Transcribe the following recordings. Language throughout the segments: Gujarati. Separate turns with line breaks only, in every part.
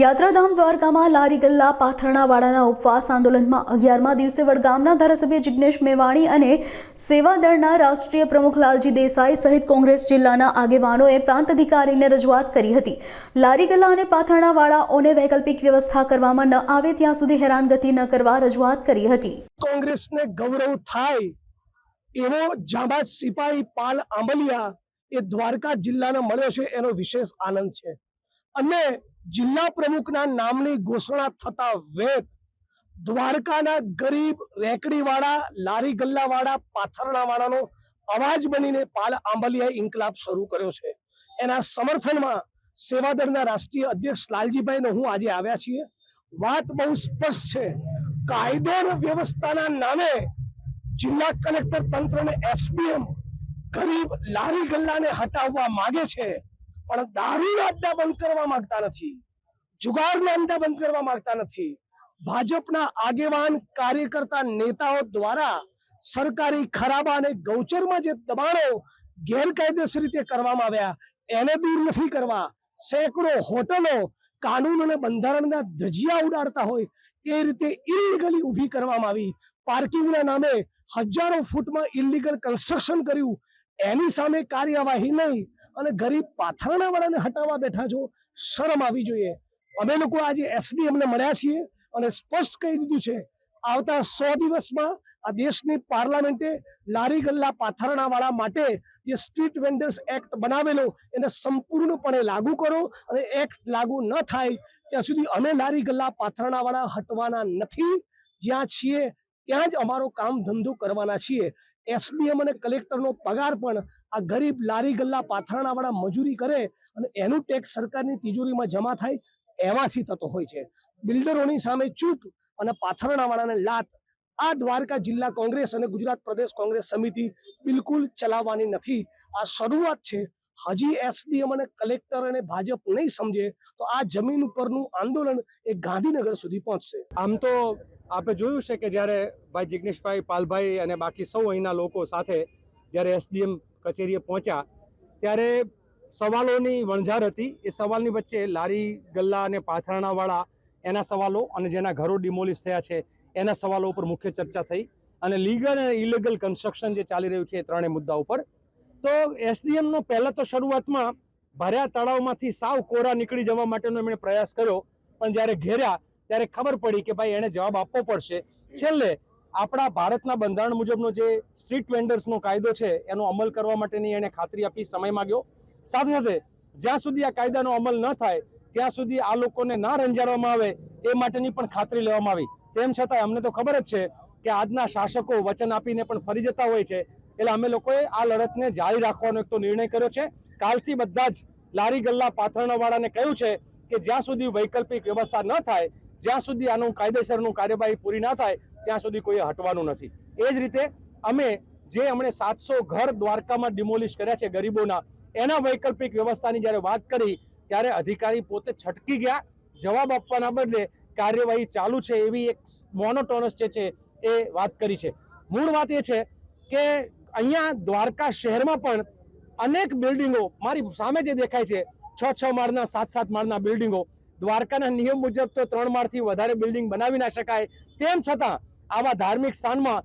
યાત્રાધામ દ્વારકામાં લારી ગલ્લા પાથરણાવાળાના ઉપવાસ આંદોલનમાં અગિયારમા દિવસે વડગામના ધારાસભ્ય જિજ્ઞેશ મેવાણી અને સેવાદળના રાષ્ટ્રીય પ્રમુખ લાલજી દેસાઈ સહિત કોંગ્રેસ જિલ્લાના આગેવાનોએ પ્રાંત અધિકારીને રજૂઆત કરી હતી. લારી ગલ્લા અને પાથરણાવાળાઓને વૈકલ્પિક વ્યવસ્થા કરવામાં ન આવે ત્યાં સુધી હેરાનગતિ ન કરવા રજૂઆત કરી હતી.
કોંગ્રેસને ગૌરવ થાય એવો જાંબાજ સિપાહી પાલ આંબલિયા એ દ્વારકા જિલ્લાના મળ્યો છે એનો વિશેષ આનંદ છે. અને જિલ્લા પ્રમુખના નામની ઘોષણા થતા વેત દ્વારકાના ગરીબ રેકડીવાળા, લારી ગલ્લાવાળા, પાથરણાવાળાનો અવાજ બનીને પાલ આંબલિયાએ ઇન્કલાબ શરૂ કર્યો છે. એના સમર્થનમાં સેવાદળના રાષ્ટ્રીય અધ્યક્ષ લાલજીભાઈને હું આજે આવ્યા છીએ. વાત બહુ સ્પષ્ટ છે. કાયદો વ્યવસ્થાના નામે જિલ્લા કલેક્ટર તંત્રને એસડીએમ ગરીબ લારી ગલ્લાને હટાવવા માંગે છે. પણ દારૂના અડ્ડા બંધ કરવા માંગતા નથી. જુગારના અડ્ડા બંધ કરવા માંગતા નથી. ભાજપના આગેવાન કાર્યકર્તા નેતાઓ દ્વારા સરકારી ખરાબા અને ગૌચરમાં જે દબાણો ગેરકાયદેસર રીતે કરવામાં આવ્યા, એને દૂર નથી કરવા. સેંકડો હોટલો, કાનૂન અને બંધારણના ધજિયા ઉડાડતા હોય એ રીતે ઇલીગલી ઊભી કરવામાં આવી. પાર્કિંગના નામે હજારો ફૂટમાં ઇલીગલ કન્સ્ટ્રક્શન કર્યું. એની સામે કાર્યવાહી નહીં. અને ગરીબ પાથરણાવાળાને હટાવવા બેઠા છો, શરમ આવી જોઈએ. અમે લોકો આજે એસબી અમને મળ્યા છીએ અને સ્પષ્ટ કહી દીધું છે, આવતા સો દિવસમાં આ દેશની પાર્લામેન્ટે લારી ગલ્લા પાથરણાવાળા માટે જે સ્ટ્રીટ વેન્ડર્સ એક્ટ બનાવેલો, એને સંપૂર્ણપણે લાગુ કરો અને એક્ટ લાગુ ન થાય, ત્યાં સુધી અમે લારી ગલ્લા પાથરણાવાળા હટવાના નથી. જ્યાં છીએ, ત્યાં જ અમારો કામ ધંધો કરવાના છીએ. એસડીએમ અને કલેક્ટરનો પગાર પણ આ ગરીબ લારી ગલ્લા પાથરણાવાળા મજૂરી કરે અને એનું ટેક્સ સરકારની તિજોરીમાં જમા થાય એમાંથી થતો હોય છે. બિલ્ડરોની સામે ચૂપ અને પાથરણાવાળાને લાત. આ દ્વારકા જિલ્લા કોંગ્રેસ અને ગુજરાત પ્રદેશ કોંગ્રેસ સમિતિ બિલકુલ ચલાવવાની નથી. આ શરૂઆત છે. હજી એસડીએમ અને કલેક્ટર અને ભાજપ નહીં સમજે તો આ જમીન ઉપરનું આંદોલન એ ગાંધીનગર સુધી પહોંચશે.
આમ તો આપે જોયું છે કે જ્યારે ભાઈ જિગ્નેશભાઈ, પાલભાઈ અને બાકી સૌ અહીંના લોકો સાથે જ્યારે એસડીએમ કચેરીએ પહોંચ્યા, ત્યારે સવાલોની વણઝાર હતી. એ સવાલની વચ્ચે લારી, ગલ્લા અને પાથરણાવાળા એના સવાલો અને જેના ઘરો ડિમોલિશ થયા છે, એના સવાલો ઉપર મુખ્ય ચર્ચા થઈ અને લીગલ અને ઇલીગલ કન્સ્ટ્રક્શન જે ચાલી રહ્યું છે એ ત્રણેય મુદ્દા ઉપર તો એસડીએમનો પહેલાં તો શરૂઆતમાં ભર્યા તળાવમાંથી સાવ કોરા નીકળી જવા માટેનો એમણે પ્રયાસ કર્યો, પણ જ્યારે ઘેર્યા ત્યારે ખબર પડી કે ભાઈ એને જવાબ આપવો પડશે. છેલ્લે આપણા ભારતના બંધારણ મુજબનો જે સ્ટ્રીટ વેન્ડર્સનો કાયદો છે, એનો અમલ કરવા માટેની એણે ખાતરી આપી, સમય માંગ્યો. સાથે સાથે જ્યાં સુધી આ કાયદાનો અમલ ન થાય, ત્યાં સુધી આ લોકોને ના રંજાડવામાં આવે, એ માટેની પણ ખાતરી લેવામાં આવી. તેમ છતાં અમને તો ખબર જ છે કે આજના શાસકો વચન આપીને પણ ફરી જતા હોય છે. એટલે અમે લોકોએ આ લડતને જારી રાખવાનો એક તો નિર્ણય કર્યો છે. કાલથી બધા જ લારી ગલ્લા પાથરણવાળાને કહ્યું છે કે જ્યાં સુધી વૈકલ્પિક વ્યવસ્થા ન થાય જ્યાં સુધી આનું કાયદેસરનું કાર્યવાહી પૂરી ના થાય, ત્યાં સુધી કોઈ હટવાનું નથી. એ જ રીતે અમે જે હમણે સાતસો ઘર દ્વારકામાં ડિમોલિશ કર્યા છે ગરીબોના, એના વૈકલ્પિક વ્યવસ્થાની જ્યારે વાત કરી, ત્યારે અધિકારી પોતે છટકી ગયા, જવાબ આપવાના બદલે કાર્યવાહી ચાલુ છે એવી એક મોનોટોનસ જે છે એ વાત કરી છે. મૂળ વાત એ છે કે અહીંયા દ્વારકા શહેરમાં પણ અનેક બિલ્ડિંગો મારી સામે જે દેખાય છે છ છ માળના સાત સાત માળના બિલ્ડિંગો દ્વારકાના નિયમ મુજબ તો ત્રણ માળથી વધારે બિલ્ડિંગ બનાવી ના શકાય. તેમ છતાં આવા ધાર્મિક સ્થાનમાં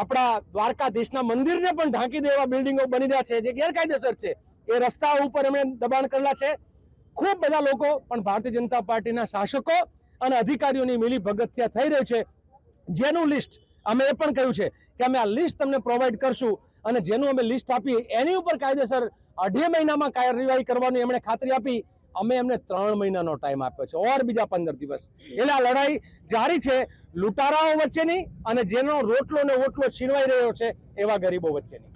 આપણા દ્વારકાધીશના મંદિરને પણ ઢાંકી દેવા બિલ્ડિંગો બની રહ્યા છે, જે ગેરકાયદેસર છે. એ રસ્તા ઉપર એમણે દબાણ કરેલા છે. ખૂબ બધા લોકો, પણ ભારતીય જનતા પાર્ટીના શાસકો અને અધિકારીઓની મિલી ભગત થઈ રહી છે. જેનું લિસ્ટ અમે એ પણ કહ્યું છે કે અમે આ લિસ્ટ તમને પ્રોવાઈડ કરશું અને જેનું અમે લિસ્ટ આપી, એની ઉપર કાયદેસર અઢી મહિનામાં કાર્યવાહી કરવાની એમણે ખાતરી આપી. અમે એમને ત્રણ મહિનાનો ટાઈમ આપ્યો છે. ઓર બીજા પંદર દિવસ. એટલે આ લડાઈ જારી છે લૂંટારાઓ વચ્ચેની અને જેનો રોટલો ને ઓટલો છીનવાઈ રહ્યો છે એવા ગરીબો વચ્ચેની.